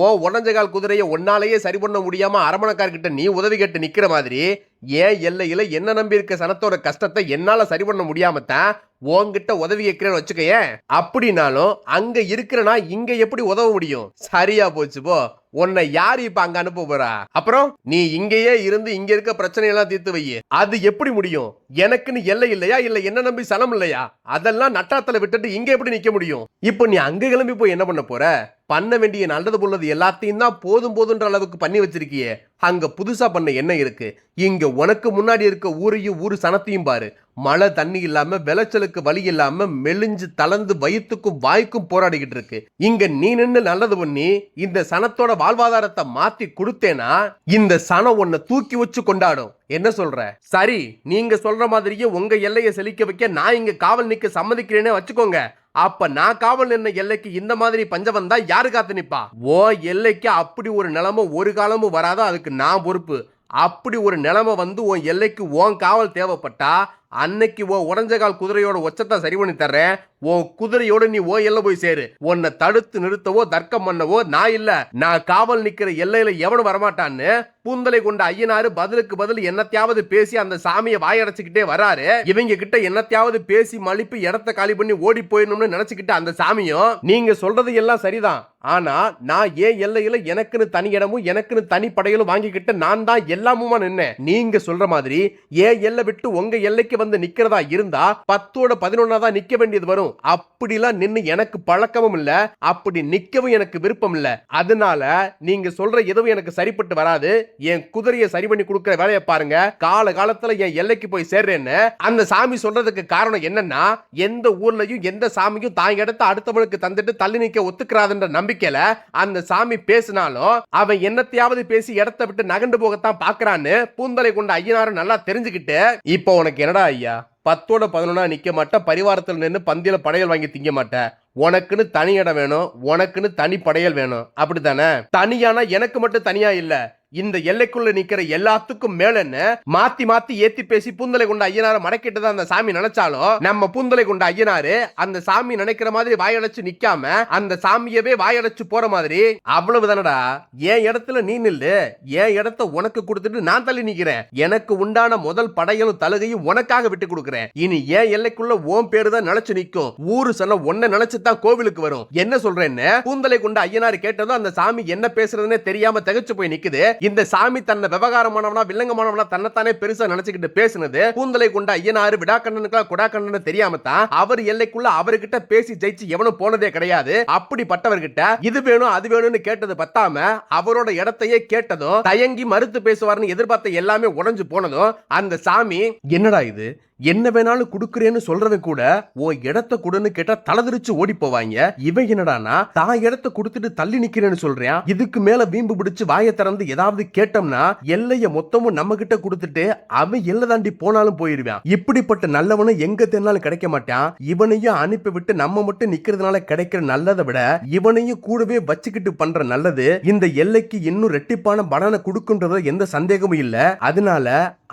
ஓ உடஞ்ச கால் குதிரையை ஒன்னாலேயே சரி பண்ண முடியாம அரமணக்கார்கிட்ட நீ உதவி கேட்டு நிக்கிற மாதிரி ஏன் எல்லையில் என்ன நம்பி இருக்க சனத்தோட கஷ்டத்தை என்னால் சரி பண்ண முடியாம தான் உன்கிட்ட உதவி கேட்கிறேன்னு வச்சுக்கயேன். அப்படின்னாலும் அங்கே இருக்கிறனா இங்கே எப்படி உதவ முடியும்? சரியா போச்சு போ. உன்னை யார் இப்ப அங்க அனுப்ப போறா? அப்புறம் நீ இங்கேயே இருந்து இங்க இருக்க பிரச்சனை எல்லாம் தீர்த்து வை அது எப்படி முடியும்? எனக்குன்னு எல்லை இல்லையா? இல்ல என்ன நம்பி சனம் இல்லையா? அதெல்லாம் நட்டாத்தில் விட்டுட்டு இங்க எப்படி நிக்க முடியும்? இப்போ நீ அங்க கிளம்பி போய் என்ன பண்ண போற? பண்ண வேண்டிய நல்லது பொல்லது எல்லாத்தையும் தான் போதும் போதுன்ற அளவுக்கு பண்ணி வச்சிருக்கியே. அங்க புதுசா பண்ண என்ன இருக்கு? இங்க உனக்கு முன்னாடி இருக்க ஊரையும் ஊரு சனத்தையும் பாரு. மழை தண்ணி இல்லாம விளைச்சலுக்கு வழி இல்லாம மெலிஞ்சு தளர்ந்து வயிற்றுக்கும் வாய்க்கும் போராடிக்கிட்டு இருக்கு. இங்க நீ நின்னு நல்லது பண்ணி இந்த சனத்தோட வாழ்வாதாரத்தை மாத்தி கொடுத்தேனா இந்த சனம் உன்னை தூக்கி வச்சு கொண்டாடும். என்ன சொல்ற? சரி நீங்க சொல்ற மாதிரியே உங்க எல்லையை செழிக்க வைக்க நான் இங்க காவல் நிக்க சம்மதிக்கிறேன்னு வச்சுக்கோங்க. அப்ப நான் காவல் நின்ன எல்லைக்கு இந்த மாதிரி பஞ்சம் வந்தா யாரு காத்து நிப்பா? ஓ எல்லைக்கு அப்படி ஒரு நிலைமை ஒரு காலமும் வராதோ? அதுக்கு நான் பொறுப்பு. அப்படி ஒரு நிலைமை வந்து உன் எல்லைக்கு உன் காவல் தேவைப்பட்டா அன்னைக்கு ஓ உடஞ்ச கால் குதிரையோட ஒச்சத்தை சரி பண்ணி தர்றேன். உன் குதிரையோட நீ ஓ எல்ல போய் சேரு. உன்னை தடுத்து நிறுத்தவோ தர்க்கம் பண்ணவோ நான் இல்ல. நான் காவல் நிக்கிற எல்லையில எவனும் வரமாட்டான்னு பூந்தலை கொண்ட ஐயனாரு பதிலுக்கு பதில் என்னத்தையாவது பேசி அந்த சாமியை வாயடைச்சுக்கிட்டே வராரு. இவங்க கிட்ட என்னத்தையாவது பேசி மலிப்பு இடத்த காலி பண்ணி ஓடி போயிடணும்னு நினைச்சுக்கிட்ட அந்த சாமியும் நீங்க சொல்றது எல்லாம் சரிதான். ஆனா நான் ஏன் எல்லையில எனக்குன்னு தனி இடமும் எனக்குன்னு தனி படைகளும் வாங்கிக்கிட்டு நான் தான் எல்லாமுமா நின்னேன். நீங்க சொல்ற மாதிரி ஏன் எல்லை விட்டு உங்க எல்லைக்கு வந்து நிக்கிறதா இருந்தா பத்தோட பதினொன்னா தான் நிக்க வேண்டியது வரும். அப்படிலாம் நின்னு எனக்கு பழக்கமும் இல்ல. அப்படி நிக்கவும் எனக்கு விருப்பம் இல்ல. அதனால நீங்க சொல்ற எதுவும் எனக்கு சரிப்பட்டு வராது. என் குதிரையை சரி பண்ணி கொடுக்கிற வேலையை பாருங்க. கால காலத்துல என் எல்லைக்கு போய் சேர்றேன்னு அந்த சாமி சொல்றதுக்கு காரணம் என்னன்னா எந்த ஊர்லயும் எந்த சாமியும் தான் இடத்த அடுத்தவனுக்கு தந்துட்டு தள்ளி நிக்க ஒத்துக்கிறாதுன்ற நம்பிக்கையில அந்த சாமி பேசினாலும் அவன் என்னத்தையாவது பேசி இடத்த விட்டு நகண்டு போகத்தான் பாக்குறான்னு பூந்தலை கொண்ட ஐயனாரும் நல்லா தெரிஞ்சுக்கிட்டு இப்போ உனக்கு என்னடா ஐயா பத்தோட பதினொன்னா நிக்க மாட்டேன் பரிவாரத்தில் நின்று பந்தியில் படையல் வாங்கி திங்க மாட்டேன் உனக்குன்னு தனி இடம் வேணும் உனக்குன்னு தனி படையல் வேணும். அப்படித்தானே? தனியானா எனக்கு மட்டும் தனியா இல்ல. இந்த எல்லைக்குள்ள நிக்கிற எல்லாத்துக்கும் மேலன்னு மாத்தி மாத்தி ஏத்தி பேசி பூந்தலை கொண்ட ஐயனார மடக்கிட்டு தான் அந்த சாமி நினைச்சாலும் நம்ம பூந்தலை கொண்ட ஐயனாரு அந்த சாமி நினைக்கிற மாதிரி வாயடைச்சு நிக்காம அந்த சாமியவே வாயடைச்சு போற மாதிரி. அவ்வளவு தானடா என் இடத்துல நீ நில்லு. என் இடத்த உனக்கு கொடுத்துட்டு நான் தள்ளி நிக்கிறேன். எனக்கு உண்டான முதல் படையலும் தலுகையும் உனக்காக விட்டு கொடுக்குறேன். இனி ஏன் எல்லைக்குள்ள ஓம் பேரு தான் நினைச்சு நிக்கும். ஊரு சொன்ன ஒன்ன நினைச்சு தான் கோவிலுக்கு வரும். என்ன சொல்றேன்னு? கூந்தலை கொண்ட ஐயனார் கேட்டதும் அந்த சாமி என்ன பேசுறதுன்னே தெரியாம திகைச்சு போய் நிக்குது. இந்த சாமி தன்னை விவகாரமானவனா வில்லங்கமானவனா தன்னைத்தானே பெருசா நினைச்சுக்கிட்டு பேசுனது. பூந்தலை கொண்ட ஐயனாரு விடாக்கண்ணனுக்கா குடாக்கண்ணனு தெரியாம தான் அவர் எல்லைக்குள்ள அவர்கிட்ட பேசி ஜெயிச்சு எவனும் போனதே கிடையாது. அப்படிப்பட்டவர்கிட்ட இது வேணும் அது வேணும்னு கேட்டது பத்தாம அவரோட இடத்தையே கேட்டதும் தயங்கி மறுத்து பேசுவார்னு எதிர்பார்த்த எல்லாமே உடைஞ்சு போனதும் அந்த சாமி என்னடா இது? என்ன வேணாலும் கொடுக்குறேன்னு சொல்றவன் கூட உன் இடத்த கொடுன்னு கேட்டா தலதிரிச்சு ஓடி போவாங்க. இவன் என்னடானா தான் இடத்த கொடுத்துட்டு தள்ளி நிக்கிறேன்னு சொல்றான். இதுக்கு மேல வீம்பு பிடிச்சு வாயை திறந்து ஏதாவது கேட்டோம்னா எல்லைய மொத்தமும் நம்ம கிட்ட கொடுத்துட்டு அவன் எல்லை தாண்டி போனாலும் போயிருவான். இப்படிப்பட்ட நல்லவனும் எங்க தென்னாலும் கிடைக்க மாட்டான். இவனையும் அனுப்பி விட்டு நம்ம மட்டும் நிக்கிறதுனால கிடைக்கிற நல்லதை விட இவனையும் கூடவே வச்சுக்கிட்டு பண்ற நல்லது இந்த எல்லைக்கு இன்னும் ரெட்டிப்பான பலனை கொடுக்குன்றத எந்த சந்தேகமும் இல்ல. அதனால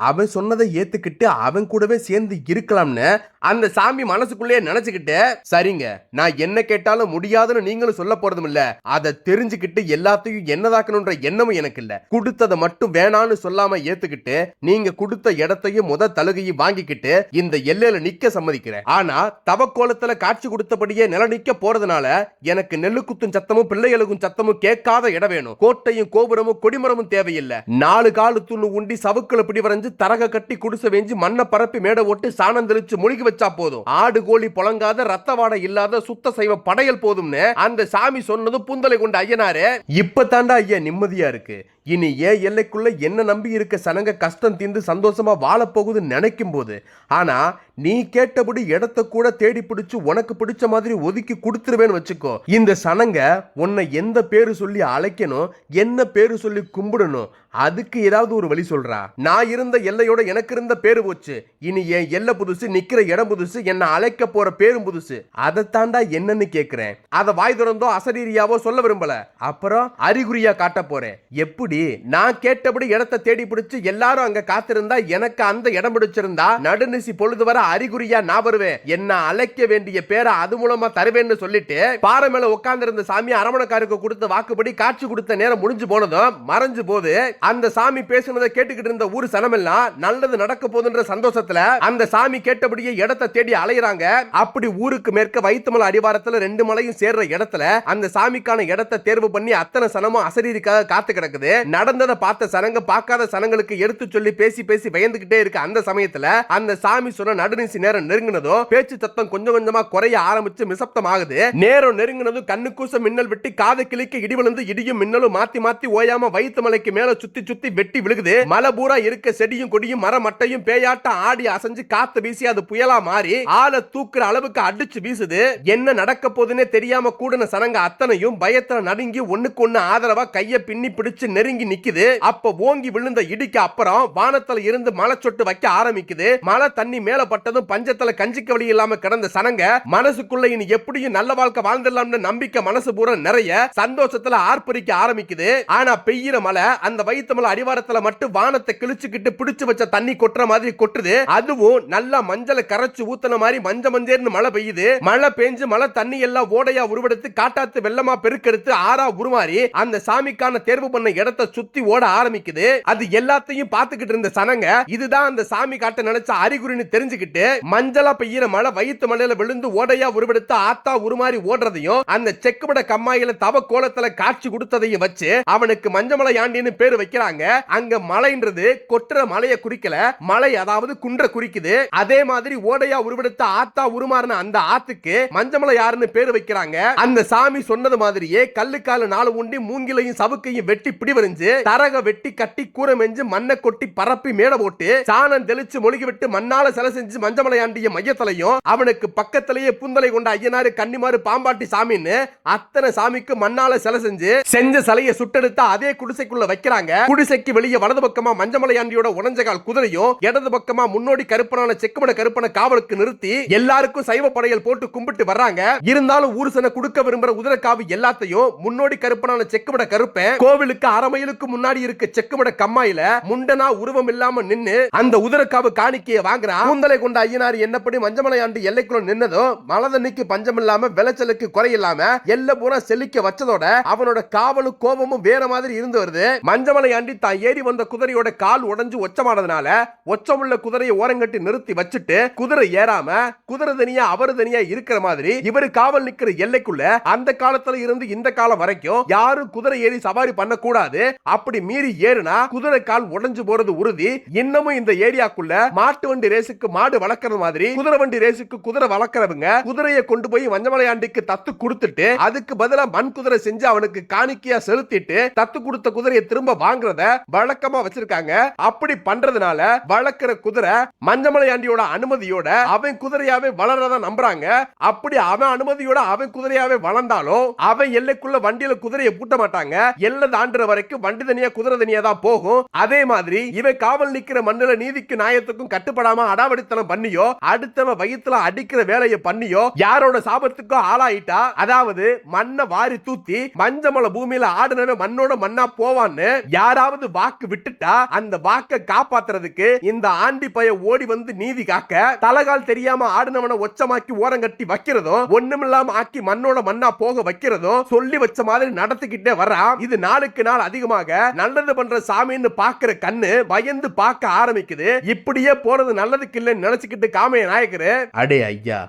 அவன் சொன்னதை ஏத்துக்கிட்டு அவன் கூடவே சேர்ந்து இருக்கலாம்னு அந்த சாமி மனசுக்குள்ளேயே நினைச்சுக்கிட்டு சரிங்க நான் என்ன கேட்டாலும் முடியாதுன்னு நீங்களும் சொல்ல போறதும் இல்ல. அதை தெரிஞ்சுக்கிட்டு எல்லாத்தையும் என்னதாக்கணும்ன்ற எண்ணமும் எனக்கு இல்ல. கொடுத்ததை மட்டும் வேணான்னு சொல்லாம ஏத்துக்கிட்டு நீங்க கொடுத்த இடத்தையும் முத தலுகையும் வாங்கிக்கிட்டு இந்த எல்லையில நிக்க சம்மதிக்கிறேன். ஆனா தவக்கோலத்துல காட்சி கொடுத்தபடியே நில நிக்க போறதுனால எனக்கு நெல்லு குத்தும் சத்தமும் பிள்ளைகளுக்கும் சத்தமும் கேட்காத இடம் வேணும். கோட்டையும் கோபுரமும் கொடிமரமும் தேவையில்லை. நாலு காலு துண்ணு உண்டி சவுக்களை பிடி வரைஞ்சு தரக கட்டி குடிசை வெஞ்சு மண்ணை பரப்பி மேடை ஒட்டு சாணம் தெளிச்சு முழுகி வச்சா போதும். ஆடு கோழி புழங்காத ரத்த வாடை இல்லாத சுத்த சைவ படையல் போதும்னு அந்த சாமி சொன்னது புந்தலை கொண்ட ஐயனாரு இப்ப தாண்டா ஐயா நிம்மதியா இருக்கு. இனி ஏன் எல்லைக்குள்ள என்ன நம்பி இருக்க சனங்க கஷ்டம் தீர்ந்து சந்தோஷமா வாழப் போகுதுன்னு நினைக்கும் போது ஆனா நீ கேட்டபடி இடத்த கூட தேடி பிடிச்சு உனக்கு பிடிச்ச மாதிரி ஒதுக்கி கொடுத்துருவேன்னு வச்சுக்கோ. இந்த சனங்க உன்னை எந்த பேரு சொல்லி அழைக்கணும் என்ன பேரு சொல்லி கும்பிடணும் அதுக்கு ஏதாவது ஒரு வழி சொல்றா. நான் இருந்த எல்லையோட எனக்கு இருந்த பேரு போச்சு. இனி என் எல்லை புதுசு நிக்கிற இடம் புதுசு என்ன அழைக்க போற பேரும் புதுசு. அதை தாண்டா என்னன்னு கேக்குறேன். அதை வாய் திறந்தோ அசரீரியாவோ சொல்ல விரும்பல. அப்புறம் அறிகுறியா காட்ட போறேன். எப்படி? நான் கேட்டபடி இடத்தை தேடி பிடிச்சு எல்லாரும் அங்க காத்திருந்தா எனக்கு அந்த இடம் பிடிச்சிருந்தா நடுநிசி பொழுது வர அறிகுறியா நான் வருவேன். என்ன அழைக்க வேண்டிய பேரை அது மூலமா தருவேன்னு சொல்லிட்டு பாறை மேல உட்கார்ந்து சாமி அரவணக்காருக்கு கொடுத்த வாக்குப்படி காட்சி கொடுத்த நேரம் முடிஞ்சு போனதும் மறைஞ்சு போது அந்த சாமி பேசுனதை கேட்டுக்கிட்டு இருந்த ஊர் சனமெல்லாம் நல்லது நடக்க போகுதுன்ற சந்தோஷத்துல அந்த சாமி கேட்டபடியே இடத்தை தேடி அலையிறாங்க. அப்படி ஊருக்கு மேற்க வைத்தமலை அடிவாரத்துல ரெண்டு மலையும் சேர்ற இடத்துல அந்த சாமிக்கான இடத்தை தேர்வு பண்ணி அத்தனை சனமும் அசரீரிக்காக காத்து கிடக்குது. நடந்ததை பார்த்த சனங்க பார்க்காத சனங்களுக்கு எடுத்து சொல்லி பேசி பேசி பயந்துகிட்டே இருக்க அந்த சமயத்துல அந்த சாமி சொன்ன நடுநிசி நேரம் நெருங்கினதும் பேச்சு சத்தம் கொஞ்சம் கொஞ்சமா குறைய ஆரம்பிச்சு மிசப்தம் ஆகுது நேரம் நெருங்கினதும் கண்ணு கூச மின்னல் வெட்டி காது கிளிக்க இடி விழுந்து இடியும் மின்னலும் மாத்தி மாத்தி ஓயாம வயிற்று மலைக்கு மேல சுத்தி சுத்தி வெட்டி விழுகுது. மலை பூரா இருக்க செடியும் கொடியும் மர மட்டையும் பேயாட்டம் ஆடி அசைஞ்சு காத்து வீசி அது புயலா மாறி ஆளை தூக்குற அளவுக்கு அடிச்சு வீசுது. என்ன நடக்க போகுதுன்னே தெரியாம கூடின சனங்க அத்தனையும் பயத்துல நடுங்கி ஒண்ணுக்கு ஒண்ணு ஆதரவா கைய பின்னி பிடிச்சு நெருங்கி தேங்கி நிக்குது. அப்ப ஓங்கி விழுந்த இடிக்கு அப்புறம் வானத்துல இருந்து மழை சொட்டு வைக்க ஆரம்பிக்குது. மழை தண்ணி மேல பட்டதும் பஞ்சத்துல கஞ்சிக்க வழி இல்லாம கிடந்த சனங்க மனசுக்குள்ள இனி எப்படியும் நல்ல வாழ்க்கை வாழ்ந்துடலாம்னு நம்பிக்கை மனசு பூரா நிறைய சந்தோஷத்துல ஆர்ப்பரிக்க ஆரம்பிக்குது. ஆனா பெய்யிற மழை அந்த வயிற்று மலை அடிவாரத்துல மட்டும் வானத்தை கிழிச்சுக்கிட்டு பிடிச்சு வச்ச தண்ணி கொட்டுற மாதிரி கொட்டுது. அதுவும் நல்லா மஞ்சளை கரைச்சு ஊத்துன மாதிரி மஞ்ச மஞ்சேர்னு மழை பெய்யுது. மழை பெஞ்சு மழை தண்ணி எல்லாம் ஓடையா உருவெடுத்து காட்டாத்து வெள்ளமா பெருக்கெடுத்து ஆறா உருமாறி அந்த சாமிக்கான தேர்வு பண்ண இடத்த சுத்தி ஓட ஆரம்பிக்குது. அது எல்லாத்தையும் பார்த்துக்கிட்டு இருந்த சனங்க இதுதான் அந்த சாமி காட்ட நினைச்ச அறிகுறின்னு தெரிஞ்சுக்கிட்டு மஞ்சளா பெய்யுற மழை வயிற்று மலையில விழுந்து ஓடையா உருவெடுத்து ஆத்தா உருமாறி ஓடுறதையும் அந்த செக்குபட கம்மாயில தவ கோலத்துல காட்சி கொடுத்ததையும் வச்சு அவனுக்கு மஞ்சமலை யாண்டின்னு பேர் வைக்கிறாங்க. அங்க மலைன்றது கொட்டுற மலையை குறிக்கல. மலை அதாவது குன்ற குறிக்குது. அதே மாதிரி ஓடையா உருவெடுத்த ஆத்தா உருமாறின அந்த ஆத்துக்கு மஞ்சமலை யாருன்னு பேரு வைக்கிறாங்க. அந்த சாமி சொன்னது மாதிரியே கல்லுக்கால நாலு உண்டி மூங்கிலையும் சவுக்கையும் வெட்டி பிடிவரிஞ்சு தரக வெட்டி கட்டி கூரை மெஞ்சு மண்ணை கொட்டி பரப்பி மேட போட்டு சாணம் தெளிச்சு மொழிகி விட்டு மண்ணால சிலை செஞ்சு மஞ்சமலையாண்டிய மையத்திலையும் அவனுக்கு பக்கத்திலேயே புந்தலை கொண்ட ஐயனாரு கன்னிமாறு பாம்பாட்டி சாமின்னு அத்தனை சாமிக்கு மண்ணால சிலை செஞ்சு செஞ்ச சிலையை சுட்டெடுத்து அதே குடிசைக்குள்ள வைக்கிறாங்க. குடிசைக்கு வெளியே வலது பக்கமா மஞ்சமலையாண்டியோட உடஞ்சகால் குதிரையும் இடது பக்கமா முன்னோடி கருப்பனான செக்குமட கருப்பன காவலுக்கு நிறுத்தி எல்லாருக்கும் சைவ படையல் போட்டு கும்பிட்டு வர்றாங்க. இருந்தாலும் ஊர் ஊருசனை கொடுக்க விரும்புற உதிரக்காவு எல்லாத்தையும் முன்னோடி கருப்பனான செக்குமட கருப்பன் கோவிலுக்கு அறமை மைலுக்கு முன்னாடி இருக்க செக்குமட கம்மாயில முண்டனா உருவம் இல்லாம நின்னு அந்த உதிரக்காவு காணிக்கையை வாங்குறான் கூந்தலை கொண்ட ஐயனார் என்னப்படி மஞ்சமலையாண்டு எல்லைக்குள்ள நின்னதும் மலதண்ணிக்கு பஞ்சம் இல்லாம விளைச்சலுக்கு குறை இல்லாம எல்லை பூரா செழிக்க வச்சதோட அவனோட காவலும் கோபமும் வேற மாதிரி இருந்து வருது. மஞ்சமலை ஆண்டி தான் ஏறி வந்த குதிரையோட கால் உடைஞ்சு ஒச்சமானதுனால ஒச்சமுள்ள குதிரையை ஓரங்கட்டி நிறுத்தி வச்சுட்டு குதிரை ஏறாம குதிரை தனியா அவரு தனியா இருக்கிற மாதிரி இவரு காவல் நிக்கிற எல்லைக்குள்ள அந்த காலத்துல இருந்து இந்த காலம் வரைக்கும் யாரும் குதிரை ஏறி சவாரி பண்ண கூடாது அப்படி மீறி ஏறுனா குதிரை கால் உடைஞ்சு போறது உறுதி. இன்னமும் இந்த ஏரியாக்குள்ள மாட்டு வண்டி ரேஸுக்கு மாடு வளர்க்கற மாதிரி குதிரை வண்டி ரேஸுக்கு குதிரை வளர்க்கறவங்க குதிரையை கொண்டு போய் வஞ்சமலையாண்டிக்கு தத்து கொடுத்துட்டு அதுக்கு பதிலா மண் குதிரை செஞ்சு அவனுக்கு காணிக்கையா செலுத்திட்டு தத்து கொடுத்த குதிரையை திரும்ப வாங்குறத வழக்கமா வச்சிருக்காங்க. அப்படி பண்றதுனால வளர்க்கிற குதிரை மஞ்சமலையாண்டியோட அனுமதியோட அவன் குதிரையாவே வளர்றத நம்புறாங்க. அப்படி அவன் அனுமதியோட அவன் குதிரையாவே வளர்ந்தாலும் அவன் எல்லைக்குள்ள வண்டியில குதிரையை பூட்ட மாட்டாங்க. எல்லை தாண்டுற வரைக்கும் வண்டி தனியா குதிரை தனியா தான் போகும். அதே மாதிரி இவன் காவல் நிக்கிற மண்ணுல நீதிக்கு நியாயத்துக்கும் கட்டுப்படாம அடாவடித்தனம் பண்ணியோ அடுத்தவன் வயித்துல அடிக்கிற வேலையை பண்ணியோ யாரோட சாபத்துக்கோ ஆளாயிட்டா அதாவது மண்ணை வாரி தூத்தி மஞ்சமலை பூமியில ஆடுனவன் மண்ணோட மண்ணா போவான்னு யாராவது வாக்கு விட்டுட்டா அந்த வாக்கை காப்பாத்துறதுக்கு இந்த ஆண்டி பைய ஓடி வந்து நீதி காக்க தலகால் தெரியாம ஆடுனவனை ஒச்சமாக்கி ஓரங்கட்டி வைக்கிறதும் ஒண்ணுமில்லாம ஆக்கி மண்ணோட மண்ணா போக வைக்கிறதும் சொல்லி வச்ச மாதிரி நடத்திக்கிட்டே வர்றான். இது நாளுக்கு நாள் அதிகமாக நல்லது பண்ற சாமின்னு பாக்குற கண்ணு பயந்து பார்க்க ஆரம்பிக்குது. இப்படியே போறது நல்லதுக்கு இல்லைன்னு நினைச்சுக்கிட்டு காமைய நாயக்கரு அடே ஐயா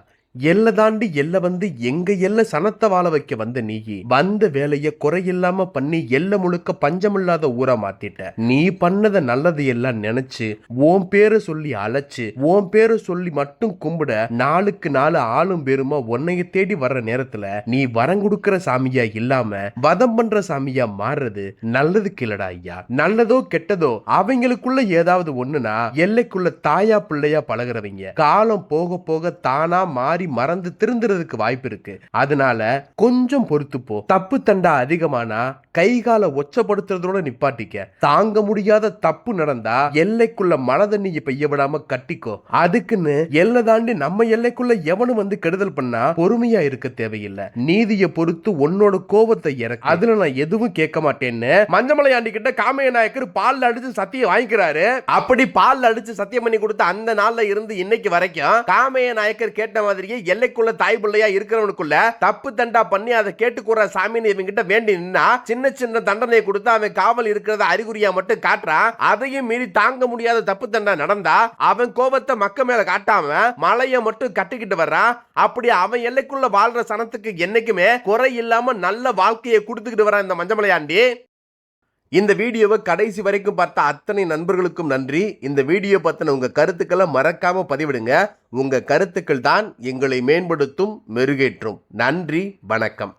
எல்லை தாண்டி எல்லை வந்து எங்க எல்லை சனத்தை வாழ வைக்க வந்த நீ வந்த வேலைய குறையில்லாம பண்ணி எல்லை முழுக்க பஞ்சமில்லாத ஊரா மாத்திட்ட. நீ பண்ணத நல்லது எல்லாம் நினைச்சு உன் பேரை சொல்லி அழைச்சு உன் பேரை சொல்லி மட்டும் கும்பிட நாளுக்கு நாலு ஆளும் பேருமா உன்னைய தேடி வர்ற நேரத்துல நீ வரம் கொடுக்கிற சாமியா இல்லாம வதம் பண்ற சாமியா மாறுறது நல்லதுக்கு இல்லடா ஐயா. நல்லதோ கெட்டதோ அவங்களுக்குள்ள ஏதாவது ஒண்ணுனா எல்லைக்குள்ள தாயா பிள்ளையா பழகுறவங்க. காலம் போக போக தானா மாறி மறந்து திருந்துறதுக்கு வாய்ப்பு இருக்கு. அதனால கொஞ்சம் பொறுத்துப்போ தப்பு தண்டா அதிகமானா கை காலை ஒச்சப்படுத்துறதோட நிப்பாட்டிக்க. தாங்க முடியாத தப்பு நடந்தா எல்லைக்குள்ள மழை தண்ணியை பெய்ய விடாம கட்டிக்கோ. அதுக்குன்னு எல்லை தாண்டி நம்ம எல்லைக்குள்ள எவனும் வந்து கெடுதல் பண்ணா பொறுமையா இருக்க தேவையில்லை. நீதியை பொறுத்து உன்னோட கோபத்தை இறக்கு. அதுல நான் எதுவும் கேட்க மாட்டேன்னு மஞ்சமலை ஆண்டி கிட்ட காமைய நாயக்கர் பால்ல அடிச்சு சத்தியம் வாங்கிக்கிறாரு. அப்படி பால்ல அடிச்சு சத்தியம் பண்ணி கொடுத்த அந்த நாள்ல இருந்து இன்னைக்கு வரைக்கும் காமைய நாயக்கர் கேட்ட மாதிரி மாதிரியே எல்லைக்குள்ள தாய் பிள்ளையா இருக்கிறவனுக்குள்ள தப்பு தண்டா பண்ணி அதை கேட்டுக்கூற சாமின்னு இவங்கிட்ட வேண்டி நின்னா சின்ன சின்ன தண்டனை கொடுத்து அவன் காவல் இருக்கிறத அறிகுறியா மட்டும் காட்டுறான் அதையும் மீறி தாங்க முடியாத தப்பு தண்டா நடந்தா அவன் கோபத்தை மக்க மேல காட்டாம மலைய மட்டும் கட்டிக்கிட்டு வர்றான் அப்படி அவன் எல்லைக்குள்ள வாழ்ற சனத்துக்கு என்னைக்குமே குறை இல்லாம நல்ல வாழ்க்கையை கொடுத்துக்கிட்டு வரான் இந்த மஞ்சமலையாண்டி. இந்த வீடியோவை கடைசி வரைக்கும் பார்த்த அத்தனை நண்பர்களுக்கும் நன்றி. இந்த வீடியோ பத்தின உங்க கருத்துக்களை மறக்காம பதிவிடுங்க. உங்க கருத்துக்கள் தான் எங்களை மேம்படுத்தும் மெருகேற்றும். நன்றி வணக்கம்.